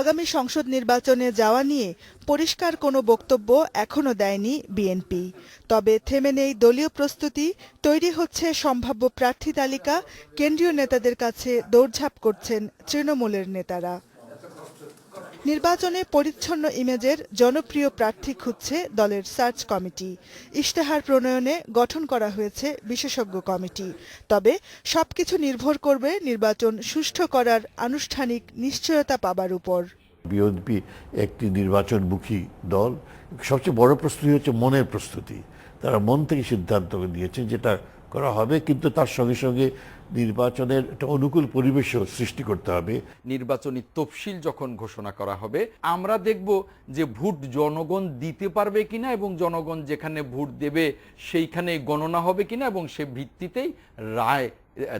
আগামী সংসদ নির্বাচনে যাওয়া নিয়ে পরিষ্কার কোনো বক্তব্য এখনও দেয়নি বিএনপি। তবে থেমে নেই দলীয় প্রস্তুতি, তৈরি হচ্ছে সম্ভাব্য প্রার্থী তালিকা, কেন্দ্রীয় নেতাদের কাছে দৌড়ঝাঁপ করছেন তৃণমূলের নেতারা। নির্বাচনে পরিচ্ছন্ন ইমেজের জনপ্রিয় প্রার্থী খুঁজছে দলের সার্চ কমিটি। ইশতেহার প্রণয়নে গঠন করা হয়েছে বিশেষজ্ঞ কমিটি। তবে সবকিছু নির্ভর করবে নির্বাচন সুষ্ঠু করার আনুষ্ঠানিক নিশ্চয়তা পাবার উপর। বিএনপি একটি নির্বাচনমুখী দল। সবচেয়ে বড় প্রস্তুতি হচ্ছে মনের প্রস্তুতি। তারা মন থেকে সিদ্ধান্ত নিয়েছে যেটা করা হবে কিন্তু তার সঙ্গে সঙ্গে নির্বাচনের একটা অনুকূল পরিবেশও সৃষ্টি করতে হবে। নির্বাচনী তফসিল যখন ঘোষণা করা হবে আমরা দেখব যে ভোট জনগণ দিতে পারবে কিনা এবং জনগণ যেখানে ভোট দেবে সেইখানে গণনা হবে কিনা এবং সে ভিত্তিতেই রায়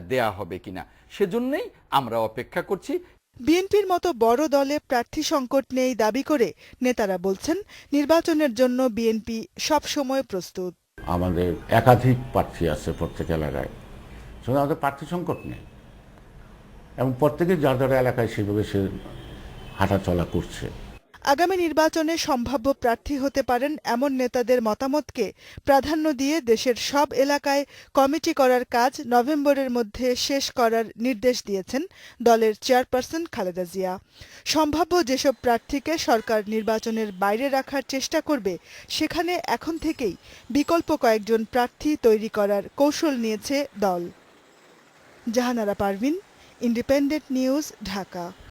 দেয়া হবে কিনা। সেজন্যই আমরা অপেক্ষা করছি। বিএনপির মতো বড় দলে প্রার্থী সংকট নেই দাবি করে নেতারা বলছেন নির্বাচনের জন্য বিএনপি সবসময় প্রস্তুত। আমাদের একাধিক প্রার্থী আছে প্রত্যেক এলাকায়। সেখানে আমাদের প্রার্থী সংকট নেই। এবং প্রত্যেকে যার যার এলাকায় সেভাবে সে হাঁটাচলা করছে। আগামী নির্বাচনে সম্ভাব্য প্রার্থী হতে পারেন এমন নেতাদের মতামতকে প্রাধান্য দিয়ে দেশের সব এলাকায় কমিটি করার কাজ নভেম্বরের মধ্যে শেষ করার নির্দেশ দিয়েছেন দলের চেয়ারপারসন খালেদা জিয়া। সম্ভাব্য যেসব প্রার্থীকে সরকার নির্বাচনের বাইরে রাখার চেষ্টা করবে, সেখানে এখন থেকেই বিকল্প কয়েকজন প্রার্থী তৈরি করার কৌশল নিয়েছে দল। Jahanara Parvin, Independent News, Dhaka.